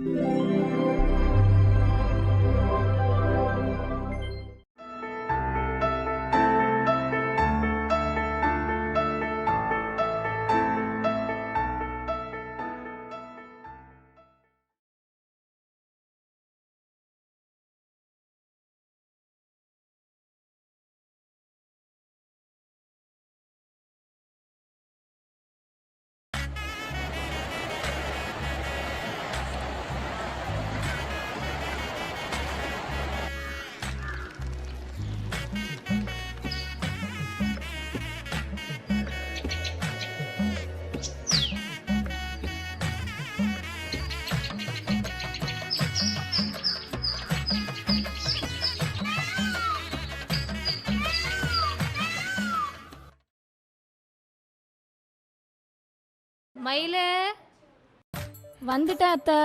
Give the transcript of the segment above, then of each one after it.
嗯。மயிலு. வந்துட்டேன் அத்தை.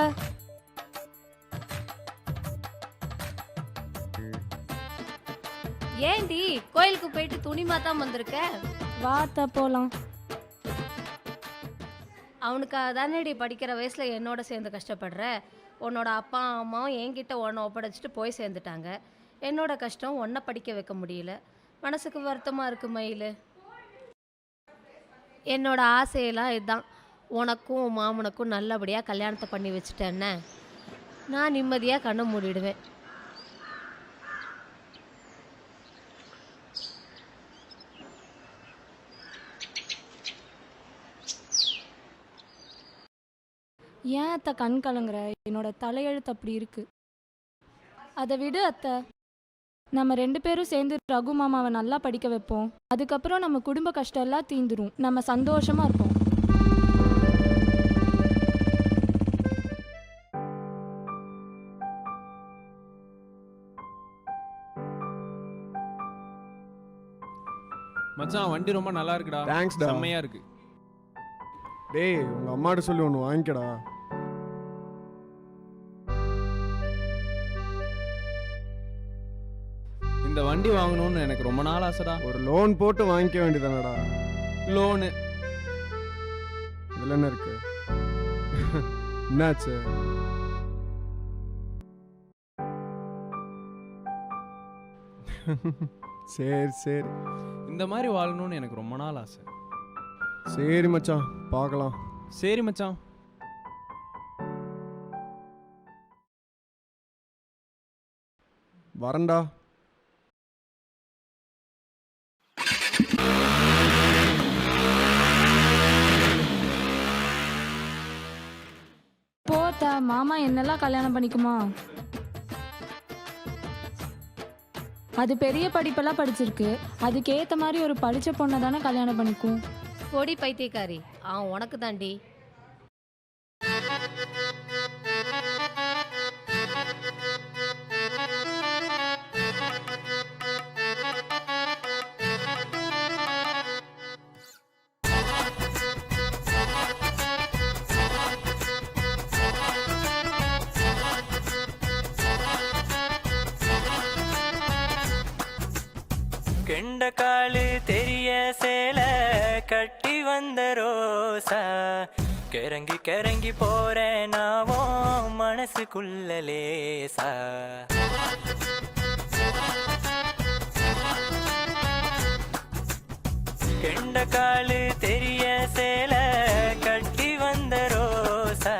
ஏண்டி கோயிலுக்கு போயிட்டு துணி மாத்தாம வந்திருக்க? வா அத்தை போலாம். அவனுக்காக தானேடி படிக்கிற வயசுல என்னோட சேர்ந்து கஷ்டப்படுற? உன்னோட அப்பா அம்மாவும் என்கிட்ட உன்னை ஒப்படைச்சிட்டு போய் சேர்ந்துட்டாங்க. என்னோட கஷ்டம் உன்னை படிக்க வைக்க முடியல. மனசுக்கு வருத்தமா இருக்கு மயில். என்னோட ஆசையெல்லாம் இதுதான். உனக்கும் உன் மாமனுக்கும் நல்லபடியாக கல்யாணத்தை பண்ணி வச்சுட்டேன்ன நான் நிம்மதியாக கண்ணை மூடிடுவேன். ஏன் அத்தை கண் கலங்குற? என்னோட தலையெழுத்து அப்படி இருக்கு. அதை விடு அத்தை. நம்ம ரெண்டு பேரும் சேர்ந்து ரகு மாமாவை நல்லா படிக்க வைப்போம். அதுக்கப்புறம் நம்ம குடும்ப கஷ்டம் எல்லாம் தீந்துரும். நம்ம சந்தோஷமா இருப்போம். மச்சான் வண்டி ரொம்ப நல்லா இருக்குடா. தேங்க்ஸ்டா செம்மையா இருக்கு. டேய் உங்க அம்மாட்ட சொல்லி ஒன்று வாங்கிக்கடா. இந்த வண்டி வாங்கணும்னு எனக்கு ரொம்ப நாள் ஆசைடா. ஒரு லோன் போட்டு வாங்கிக்க வேண்டியதானடா லோனு இதுல என்ன இருக்கு? என்னாச்சு? சரி சரி. இந்த மாதிரி வாழணும்னு எனக்கு ரொம்ப நாள் ஆசை. சரி மச்சான் பார்க்கலாம். சரி மச்சான். வரேன்டா. போத்த மாமா என்னெல்லாம் கல்யாணம் பண்ணிக்குமா? அது பெரிய படிப்பெல்லாம் படிச்சிருக்கு. அதுக்கு ஏத்த மாதிரி ஒரு படிச்ச பொண்ணை தானே கல்யாணம் பண்ணிக்கும்? பொடி பைத்தியக்காரி. அவன் உனக்கு தாண்டி கெண்ட காலு தெரிய சேல கட்டி வந்த ரோசா. கிறங்கி கிறங்கி போறேன் நாவோ மனசுக்குள்ள லேசா. கெண்ட காலு தெரிய சேல கட்டி வந்த ரோசா.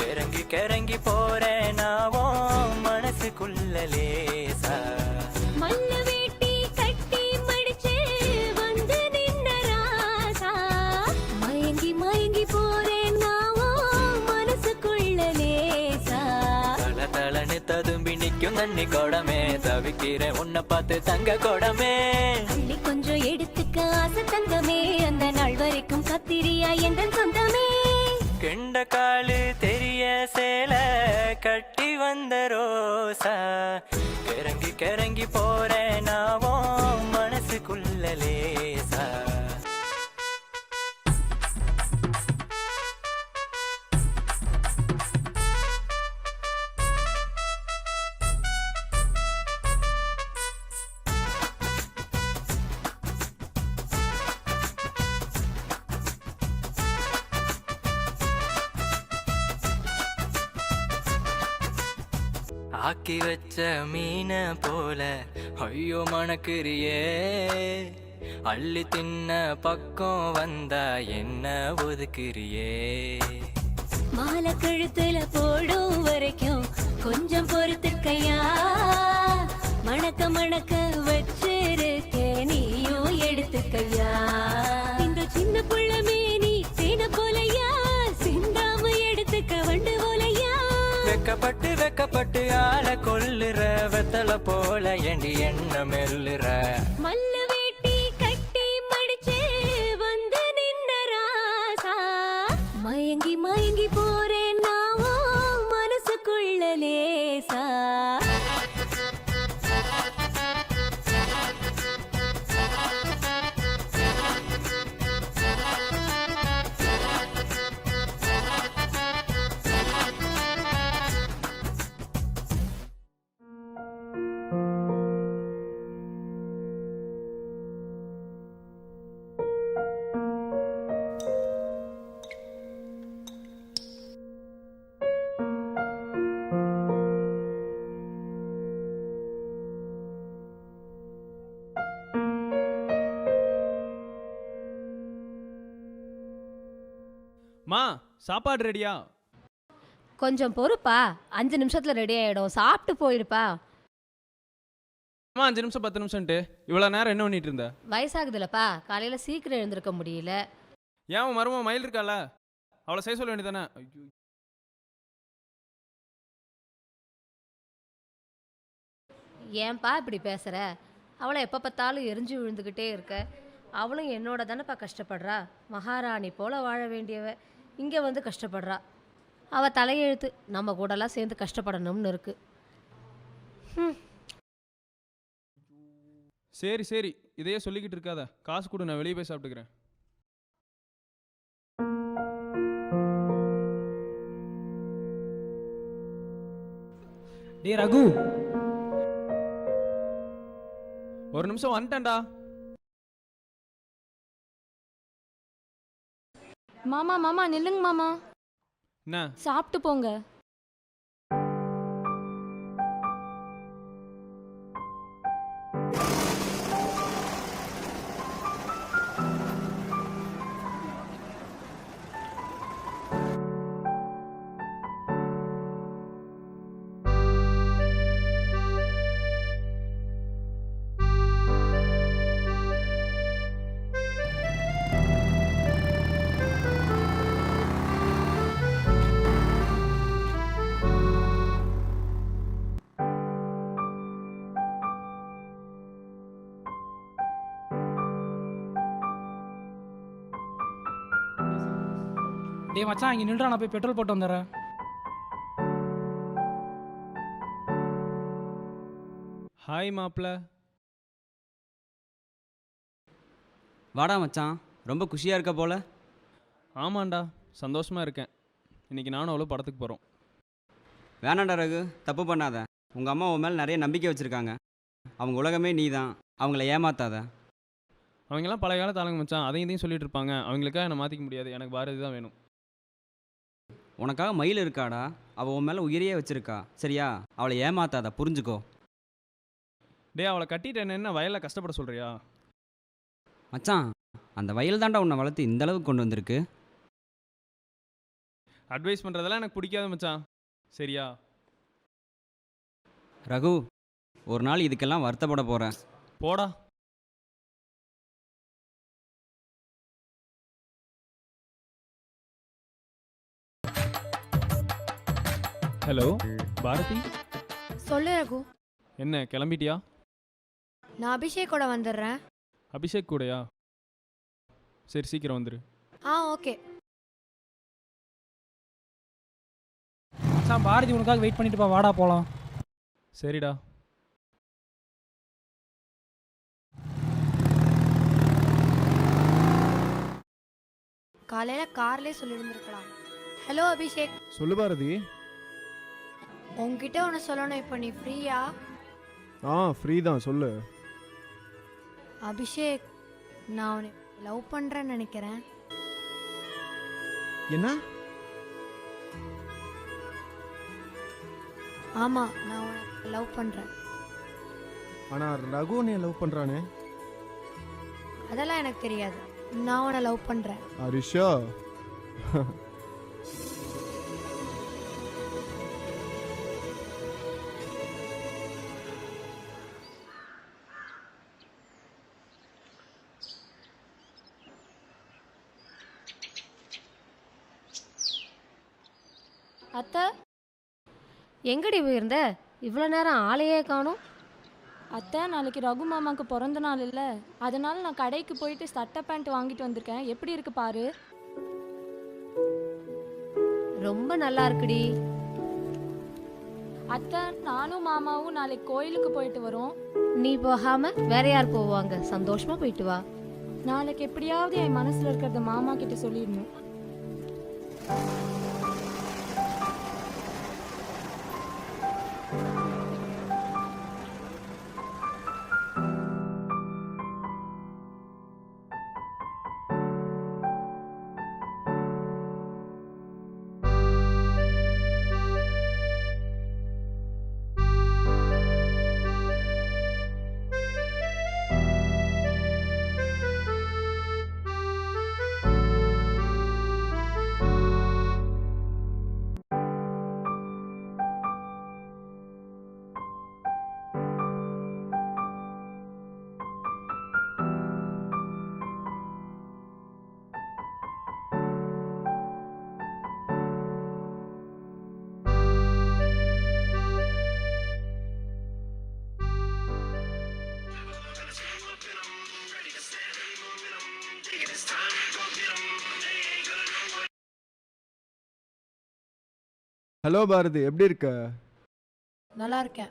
கிறங்கி கிறங்கி போறேன் நாவோ மனசுக்குள்ள லேசா. தண்ணி குடமே தவிக்கிறேன் உன்னை பார்த்து தங்க குடமே. அள்ளி கொஞ்சம் எடுத்துக்க ஆசை தங்கமே அந்த நாள் வரைக்கும் கத்திரியா என்ற சொந்தமே. கெண்ட காலு தெரிய சேல கட்டி வந்த ரோசா. கிறங்கி கிறங்கி போறேன் நாவோ மனசுக்குள்ள ஆக்கி வச்ச மீன போல. ஐயோ மணக்கிறியே. அள்ளி தின்ன பக்கம் வந்தா என்ன ஒதுக்குறியே? மாலை கழுத்துல போடும் வரைக்கும் கொஞ்சம் பொறுத்துக்கையா? மணக்க மணக்க வச்சிருக்கே நீயும் எடுத்துக்கையா? வெக்கப்பட்டு வெக்கப்பட்டு ஆளை கொல்லுற வெத்தலை போல எண்டி என்ன மெல்லுற? மா சாப்பாடு ரெடியா? கொஞ்சம் பொறுப்பா. அஞ்சு நிமிஷத்தில் ரெடி ஆகிடும் சாப்பிட்டு போயிடுப்பா அம்மா அஞ்சு நிமிஷம் பத்து நிமிஷம்ட்டு இவ்வளோ நேரம் என்ன பண்ணிட்டு இருந்த? வயசாகுதுலப்பா. காலையில் சீக்கிரம் எழுந்திருக்க முடியல. ஏன் உன் மருமக மயில் இருக்கால அவளை செய்ய சொல்ல வேண்டியதானே ஐயோ. ஏன்பா இப்படி பேசுகிற அவளை எப்போ பார்த்தாலும் எரிஞ்சு விழுந்துக்கிட்டே இருக்க. அவளும் என்னோட தானேப்பா கஷ்டப்படுறா. மகாராணி போல வாழ வேண்டியவ. இங்கே வந்து கஷ்டப்படுறா. அவள் தலையெழுத்து நம்ம கூடலாம் சேர்ந்து கஷ்டப்படணும்னு இருக்கு. சரி சரி. இதையே சொல்லிக்கிட்டு இருக்காத. காசு கொடு நான் வெளியே போய் சாப்பிட்டுக்கிறேன். டேய் ரகு. ஒரு நிமிஷம் வந்துட்டேன்டா. மாமா மாமா நில்லுங்க மாமா. என்ன? சாப்பிட்டு போங்க. டேய் மச்சான் இங்கே நில்றா நான் போய் பெட்ரோல் போட்டு வந்துடுறேன். ஹாய் மாப்பிள்ள வாடா மச்சான் ரொம்ப குஷியாக இருக்க போல. ஆமாண்டா சந்தோஷமா இருக்கேன். இன்னைக்கு நானும் அவ்வளோ படத்துக்கு போகிறோம் வேணாண்டா ரகு தப்பு பண்ணாத. உங்கள் அம்மா உன் மேலே நிறைய நம்பிக்கை வச்சுருக்காங்க. அவங்க உலகமே நீ தான் அவங்கள ஏமாத்தாத. அவங்கெல்லாம் பழைய காலத்து ஆளுங்க மச்சான் அதையும் இதையும் சொல்லிட்டு இருப்பாங்க. அவங்களுக்காக என்னை மாற்றிக்க முடியாது எனக்கு பாரதி தான் வேணும். உனக்காக மயில் இருக்காடா? அவள் உன் மேலே உயிரையே வச்சிருக்கா. சரியா? அவளை ஏமாத்தாத. புரிஞ்சுக்கோ. டேய் அவளை கட்டிட்டு என்ன என்ன வயலில் கஷ்டப்பட சொல்கிறியா மச்சான் அந்த வயல் தாண்டா உன்னை வளர்த்து இந்த அளவுக்கு கொண்டு வந்திருக்கு. அட்வைஸ் பண்ணுறதெல்லாம் எனக்கு பிடிக்காது மச்சான். சரியா? ரகு ஒரு நாள் இதுக்கெல்லாம் வருத்தப்பட போகிறேன் போடா. ஹலோ பாரதி? சொல்லு ரகு. என்ன கிளம்பிட்டியா? நான் அபிஷேக்கோட வந்துடுறேன். அபிஷேக் கூடயா? சரி சீக்கிரம் வந்துரு. ஆ ஓகே. மச்சான் பாரதி உனக்காக வெயிட் பண்ணிட்டு பா வாடா போகலாம் சரிடா. காலையில கார்லயே சொல்லியிருந்திருக்கலாம். ஹலோ அபிஷேக். சொல்லு பாரதி. உன்கிட்ட ஒன்று சொல்லணும். இப்போ நீ ஃப்ரீயா? ஆ ஃப்ரீ தான் சொல்லு. அபிஷேக் நான் உன்னை லவ் பண்ணுறேன்னு நினைக்கிறேன். என்ன? ஆமாம் நான் உன்னை லவ் பண்ணுறேன் ஆனால் ரகு உன்னை லவ் பண்ணுறானே அதெல்லாம் எனக்கு தெரியாது. நான் உன்னை லவ் பண்ணுறேன் ஹரிஷா எங்கடி போயிருந்த? இவ்வளோ நேரம் ஆளையே காணும். அத்தை நாளைக்கு ரகு மாமாக்கு பிறந்த நாள் இல்லை. அதனால நான் கடைக்கு போயிட்டு சட்டை பேண்ட் வாங்கிட்டு வந்திருக்கேன். எப்படி இருக்கு பாரு? ரொம்ப நல்லா இருக்குடி. அத்தை நானும் மாமாவும் நாளைக்கு கோயிலுக்கு போயிட்டு வரோம். நீ போகாம வேற யார் போவாங்க சந்தோஷமா போயிட்டு வா. நாளைக்கு எப்படியாவது என் மனசுல இருக்கிறத மாமா கிட்ட சொல்லிடணும். ஹலோ பாரதி எப்படி இருக்க? நல்லா இருக்கேன்.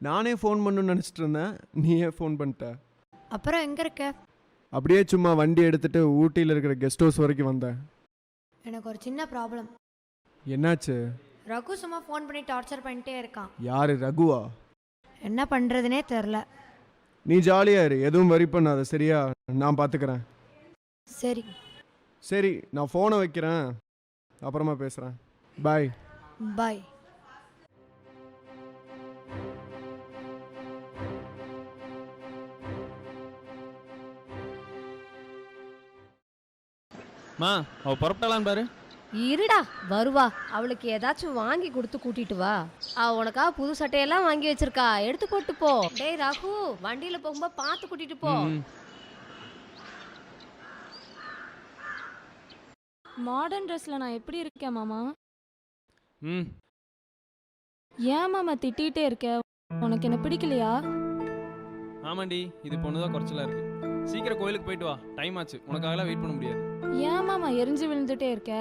நானே ஃபோன் பண்ணணும்னு நினச்சிட்டு இருந்தேன். நீயே ஃபோன் பண்ணிட்ட. அப்புறம் எங்கே இருக்க? அப்படியே சும்மா வண்டி எடுத்துட்டு ஊட்டியில் இருக்கிற கெஸ்ட் ஹவுஸ் வரைக்கும் வந்தேன். எனக்கு ஒரு சின்ன ப்ராப்ளம் என்னாச்சு? ரகு சும்மா ஃபோன் பண்ணி டார்ச்சர் பண்ணிட்டே இருக்கான். யாரு ரகுவா? என்ன பண்ணுறதுனே தெரில. நீ ஜாலியா இரு எதுவும் வரி பண்ணாத சரியா? நான் பார்த்துக்கிறேன் சரி. சரி நான் ஃபோனை வைக்கிறேன். அப்புறமா பேசுகிறேன் பாய் பாய் மா அவ புறப்பட்டலான்னு பாரு. இருடா வருவா. அவளுக்கு ஏதாச்சும் வாங்கி கொடுத்து கூட்டிட்டு வா. அவ உனக்கா புது சட்டையெல்லாம் வாங்கி வச்சிருக்கா. எடுத்து போட்டு போ. டேய் ராகு வண்டியில போகும்போது பார்த்து கூட்டிட்டு போ. மாடர்ன் ட்ரெஸ்ல நான் எப்படி இருக்கேன் மாமா? ம். ஏன் மாமா திட்டிகிட்டே இருக்க? உனக்கு என்ன பிடிக்கலையா? ஆமாண்டி இது பொண்ணு தான் குறைச்சலா இருக்கு. சீக்கிரம் கோயிலுக்கு போயிட்டு வா. டைம் ஆச்சு. உனக்காகலாம் வெயிட் பண்ண முடியாது. ஏன் மாமா எரிஞ்சு விழுந்துட்டே இருக்க?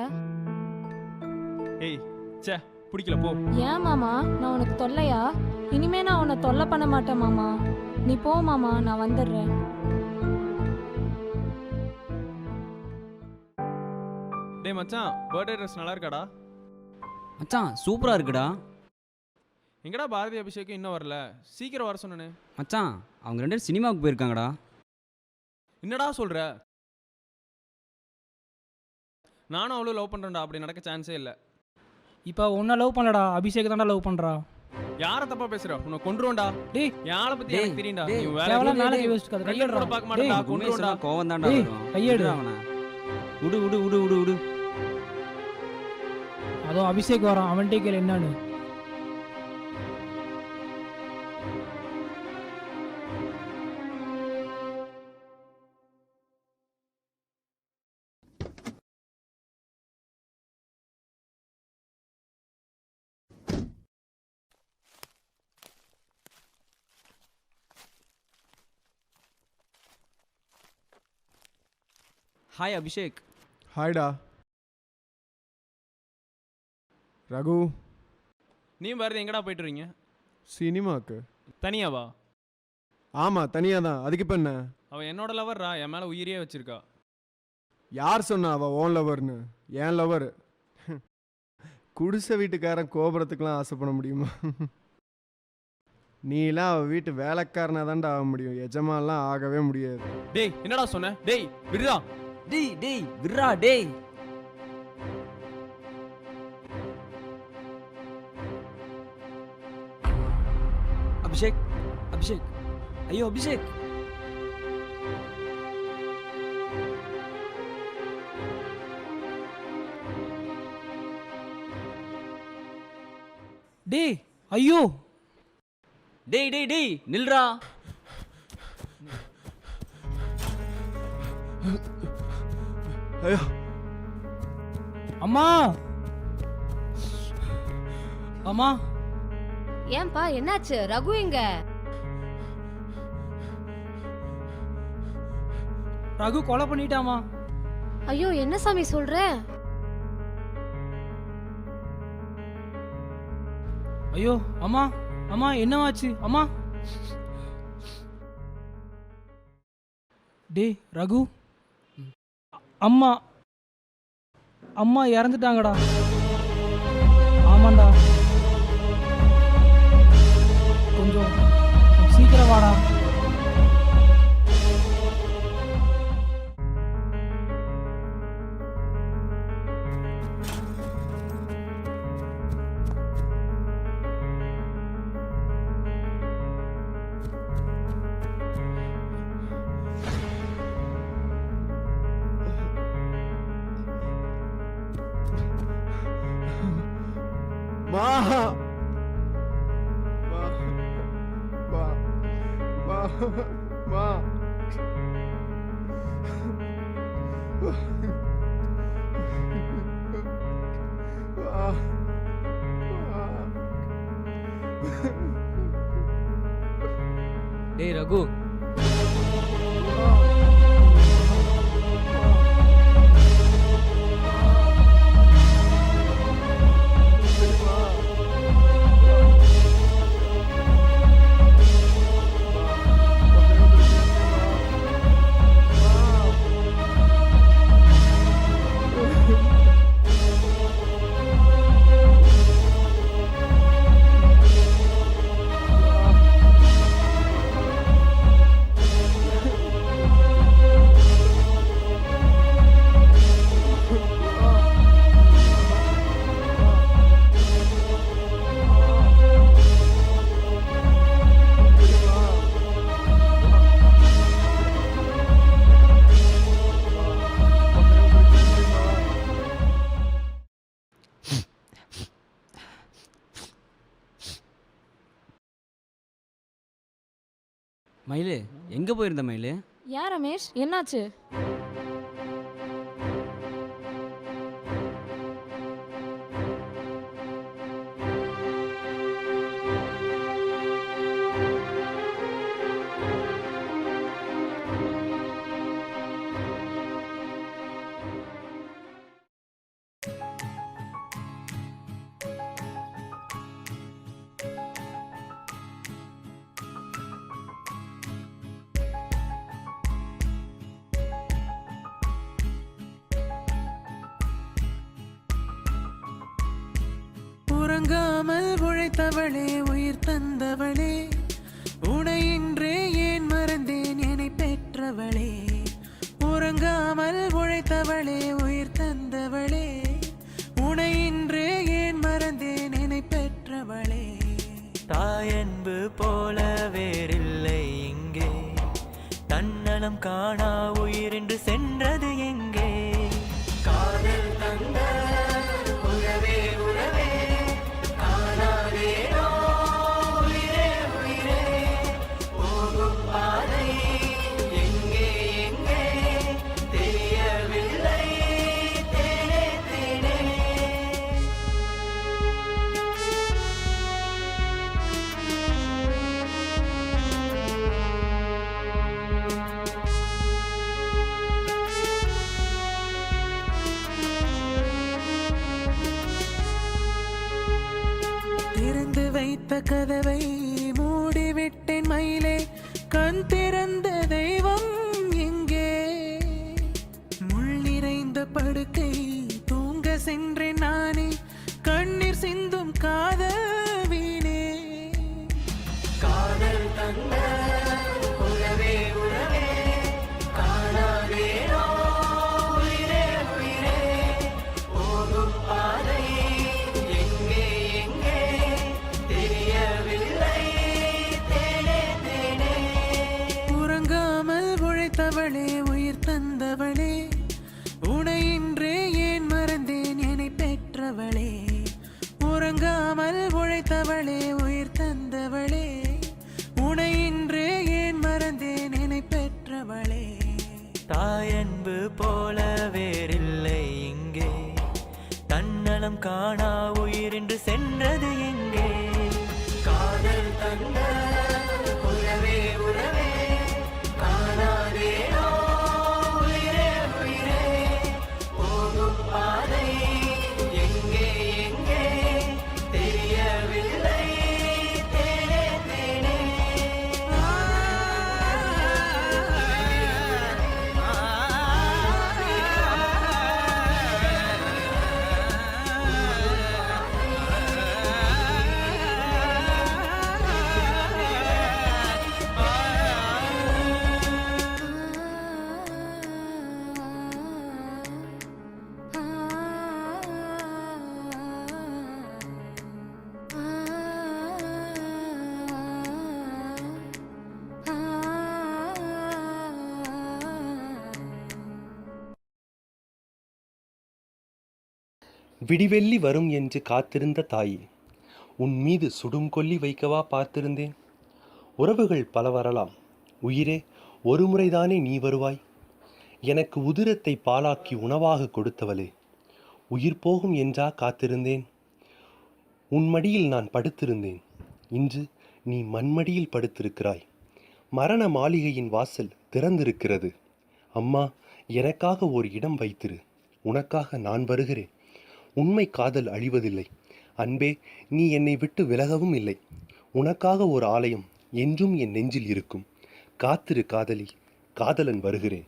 ஏய் ச்சே பிடிக்கல போ. ஏன் மாமா? நான் உனக்கு தொல்லையா? இனிமே நான் உன்னை தொல்லை பண்ண மாட்டேன் மாமா. நீ போ மாமா நான் வந்துடுறேன். டேய் மச்சான் பர்த்டே ட்ரெஸ் நல்லா இருக்காடா? மச்சான் சூப்பராக இருக்குடா. எங்கடா பாரதி அபிஷேகம் இன்னும் வரல? சீக்கிரம் வர சொன்னனே. மச்சான் அவங்க ரெண்டு பேரும் சினிமாவுக்கு போயிருக்காங்கடா. என்னடா சொல்ற? நானும் அவ்வளோ லவ் பண்றேன்டா அப்படி நடக்க சான்ஸே இல்லை. இப்போ உன்னை லவ் பண்ணலடா அபிஷேக் தான்டா லவ் பண்ணுறா யாரை தப்பா பேசுற? உன்னை கொன்றுவோம்டா டேய் யாரை பத்தி எனக்கு தெரியும்டா? நீ வேற எதுவும் நாளைக்கு டேய், யோசிச்சுக்காத கையெடு கையெடுறா கூட பார்க்க மாட்டேன்டா கொன்றுவோம்டா கோவம் தான்டா வரும். அவனை. விடு விடு விடு விடு விடு. அதோ அபிஷேக் வரான் அவன்கிட்டே கேளு என்னன்னு ஹாய் அபிஷேக் ஹாய்டா ரகு. நீ பாரதி எங்கடா போயிட்டு வரீங்க சினிமாக்கு. தனியாவா? ஆமாம் தனியாக தான் அதுக்கு இப்போ என்ன? அவ என்னோட லவர்ரா என் மேல உயிரியே வச்சிருக்கா. யார் சொன்னா அவள் ஓன் லவர்னு ஏன் லவர் குடிசை வீட்டுக்காரன் கோபுரத்துக்கெலாம் ஆசைப்பட முடியுமா? நீலாம் அவள் வீட்டு வேலைக்காரனாக தான்டா ஆக முடியும். எஜமான்லாம் ஆகவே முடியாது. டேய் என்னடா சொன்ன? டேய் விடுடா. டேய் டேய் விட்றா டேய். அபிஷேக் அபிஷேக் ஐயோ அபிஷேக் டேய் ஐயோ. டேய் டேய் டேய் நில்றா. ஐயோ. அம்மா. அம்மா. ஏன்பா என்னாச்சு? ரகு எங்க? ரகு கொலை பண்ணிட்டாமா? ஐயோ என்ன சாமி சொல்ற? ஐயோ அம்மா அம்மா என்னவாச்சு? அம்மா. டேய் ரகு. அம்மா. அம்மா இறந்துட்டாங்கடா. ஆமாண்டா. சீக்கிரம் மயிலு எங்கே போயிருந்த மயிலு? ஏன் ரமேஷ் என்னாச்சு? உறங்காமல் உழைத்தவளே உயிர் தந்தவளே. உனையின்றே ஏன் மறந்தேன்? என்னை பெற்றவளே. உறங்காமல் உழைத்தவளே உயிர் தந்தவளே. உனையின்றே ஏன் மறந்தேன்? என்னை பெற்றவளே. தாயன்பு போல வேறில்லை இங்கே. தன்னலம் காணா உயிரென்று சென்றது எங்கே. காதல் தந்த கொண்டு சென்றது எங்கே? காதல் தந்த உறவே உறவே விடிவெள்ளி வரும் என்று காத்திருந்த தாயே உன் மீது சுடும் கொல்லி வைக்கவா பார்த்திருந்தேன். உறவுகள் பல வரலாம். உயிரே ஒரு முறைதானே நீ வருவாய். எனக்கு உதிரத்தை பாலாக்கி உணவாக கொடுத்தவளே உயிர் போகும் என்றா காத்திருந்தேன். உன் மடியில் நான் படுத்திருந்தேன். இன்று நீ மண்மடியில் படுத்திருக்கிறாய். மரண மாளிகையின் வாசல் திறந்திருக்கிறது. அம்மா எனக்காக ஒரு இடம் வைத்திரு. உனக்காக நான் வருகிறேன். உண்மை காதல் அழிவதில்லை. அன்பே நீ என்னை விட்டு விலகவும் இல்லை. உனக்காக ஒரு ஆலயம் என்றும் என் நெஞ்சில் இருக்கும். காத்திரு காதலி காதலன் வருகிறேன்.